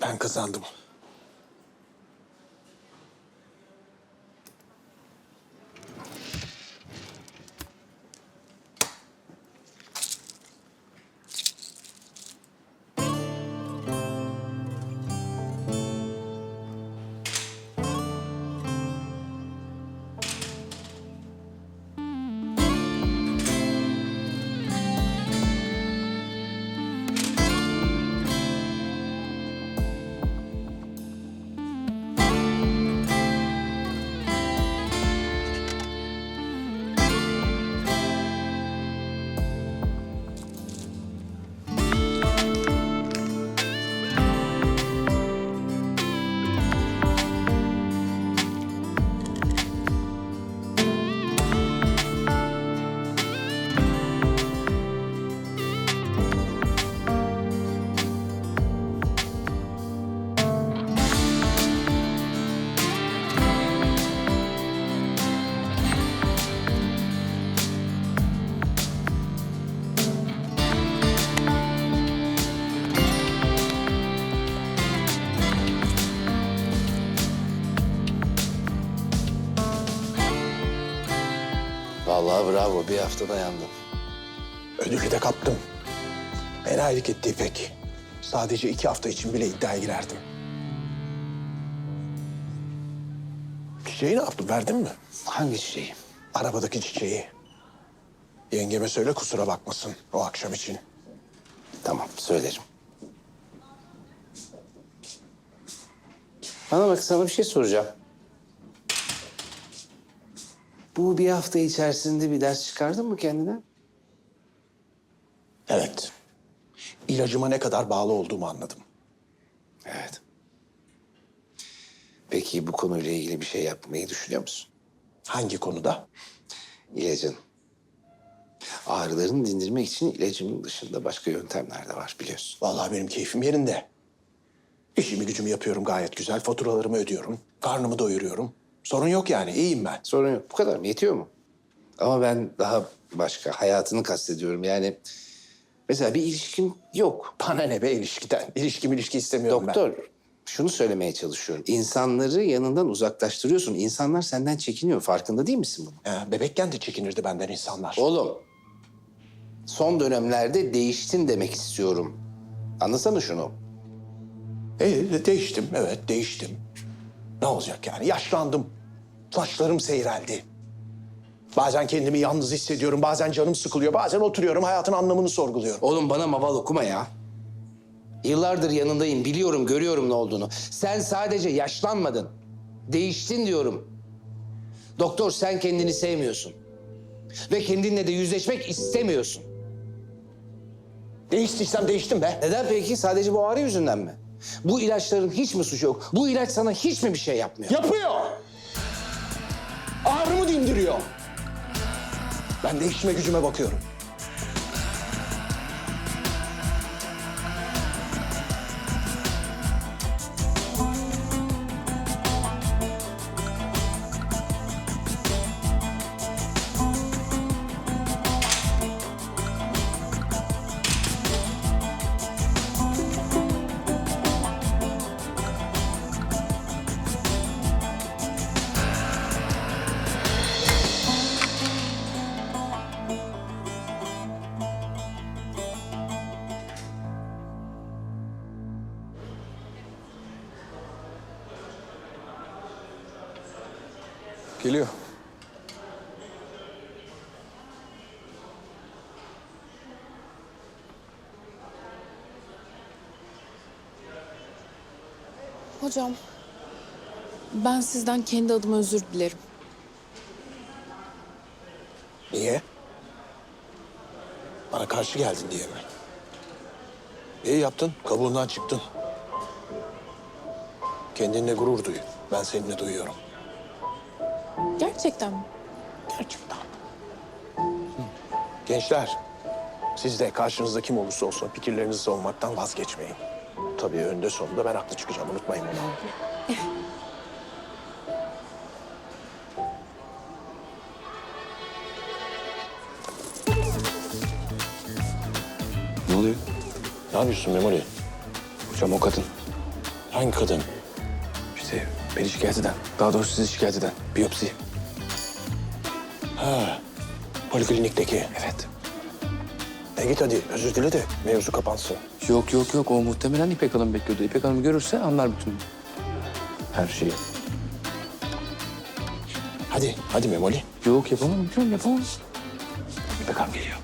Ben kazandım. Vallahi bravo bir hafta dayandım. Ödülü de kaptım. Enayilik etti İpek. Sadece iki hafta için bile iddiaya girerdim. Çiçeği ne yaptın? Verdin mi? Hangi çiçeği? Arabadaki çiçeği. Yengeme söyle kusura bakmasın o akşam için. Tamam söylerim. Bana bak sana bir şey soracağım. Bu bir hafta içerisinde bir ders çıkardın mı kendine? Evet. İlacıma ne kadar bağlı olduğumu anladım. Evet. Peki bu konuyla ilgili bir şey yapmayı düşünüyor musun? Hangi konuda? İlacın. Ağrılarını dindirmek için ilacın dışında başka yöntemler de var biliyorsun. Vallahi benim keyfim yerinde. İşimi gücümü yapıyorum gayet güzel. Faturalarımı ödüyorum. Karnımı doyuruyorum. Sorun yok yani. iyiyim ben. Sorun yok. Bu kadar mı? Yetiyor mu? Ama ben daha başka hayatını kastediyorum. Yani mesela bir ilişkin yok. Bana ne be ilişkiden? İlişki ilişki istemiyorum ben. Doktor, şunu söylemeye çalışıyorum. İnsanları yanından uzaklaştırıyorsun. İnsanlar senden çekiniyor. Farkında değil misin bunun? He, bebekken de çekinirdi benden insanlar. Oğlum, son dönemlerde değiştin demek istiyorum. Anlasana şunu. E, değiştim, evet değiştim. Ne olacak yani? Yaşlandım. Saçlarım seyreldi. Bazen kendimi yalnız hissediyorum, bazen canım sıkılıyor, bazen oturuyorum, hayatın anlamını sorguluyorum. Oğlum bana maval okuma ya. Yıllardır yanındayım, biliyorum, görüyorum ne olduğunu. Sen sadece yaşlanmadın. Değiştin diyorum. Doktor sen kendini sevmiyorsun. Ve kendinle de yüzleşmek istemiyorsun. Değiştiysem değiştim be. Neden peki? Sadece bu ağrı yüzünden mi? Bu ilaçların hiç mi suçu yok? Bu ilaç sana hiç mi bir şey yapmıyor? Yapıyor. Ağrımı dindiriyor. Ben de işime gücüme bakıyorum. Geliyor. Hocam, ben sizden kendi adıma özür dilerim. Niye? Bana karşı geldin diye mi? İyi yaptın, kabuğundan çıktın. Kendinle gurur duy. Ben seninle duyuyorum. Gerçekten mi? Gerçekten. Gençler, siz de karşınızda kim olursa olsun fikirlerinizi savunmaktan vazgeçmeyin. Tabii önde sonunda ben haklı çıkacağım, unutmayın bunu. Ne oluyor? Ne yapıyorsun Memoli? Hocam o kadın. Hangi kadın? İşte beni şikayet eden, daha doğrusu sizi şikayet eden biyopsi. Poliklinikteki. Evet. E git hadi özür dile de mevzu kapansın. Yok yok yok o muhtemelen İpek Hanım bekliyordu. İpek Hanım görürse anlar bütün her şeyi. Hadi, hadi Memoli. Yok yapamam, yapamam. İpek Hanım geliyor.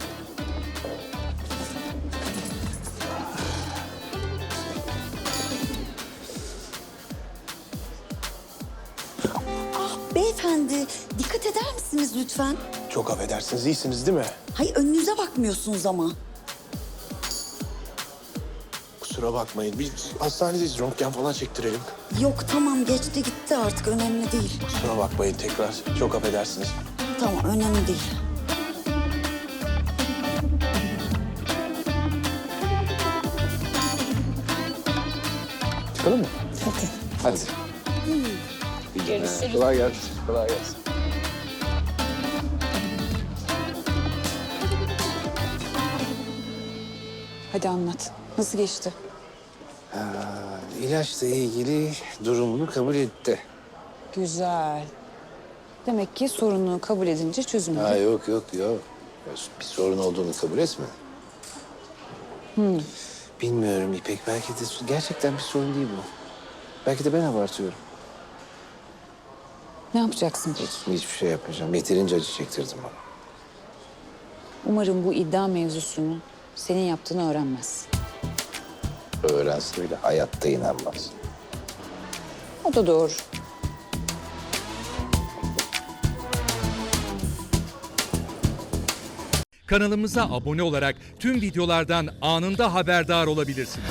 Beyefendi dikkat eder misiniz lütfen? Çok affedersiniz, iyisiniz değil mi? Hayır önünüze bakmıyorsunuz ama. Kusura bakmayın. Biz hastanedeyiz. Röntgen falan çektirelim. Yok tamam geçti gitti artık önemli değil. Kusura bakmayın tekrar. Çok affedersiniz. Tamam önemli değil. Çıkalım mı? Hadi. Hadi. Görüşürüz. Kolay gelsin. Kolay gelsin. Hadi anlat. Nasıl geçti? İlaçla ilgili durumunu kabul etti. Güzel. Demek ki sorunu kabul edince çözümü. Ha yok yok yok. Bir sorun olduğunu kabul etme. Bilmiyorum İpek. Belki de gerçekten bir sorun değil bu. Belki de ben abartıyorum. Ne yapacaksın peki? Hiçbir şey yapmayacağım. Yeterince acı çektirdim ona. Umarım bu iddia mevzusunu senin yaptığını öğrenmez. Öğrense bile hayatta inanmaz. O da doğru. Kanalımıza abone olarak tüm videolardan anında haberdar olabilirsiniz.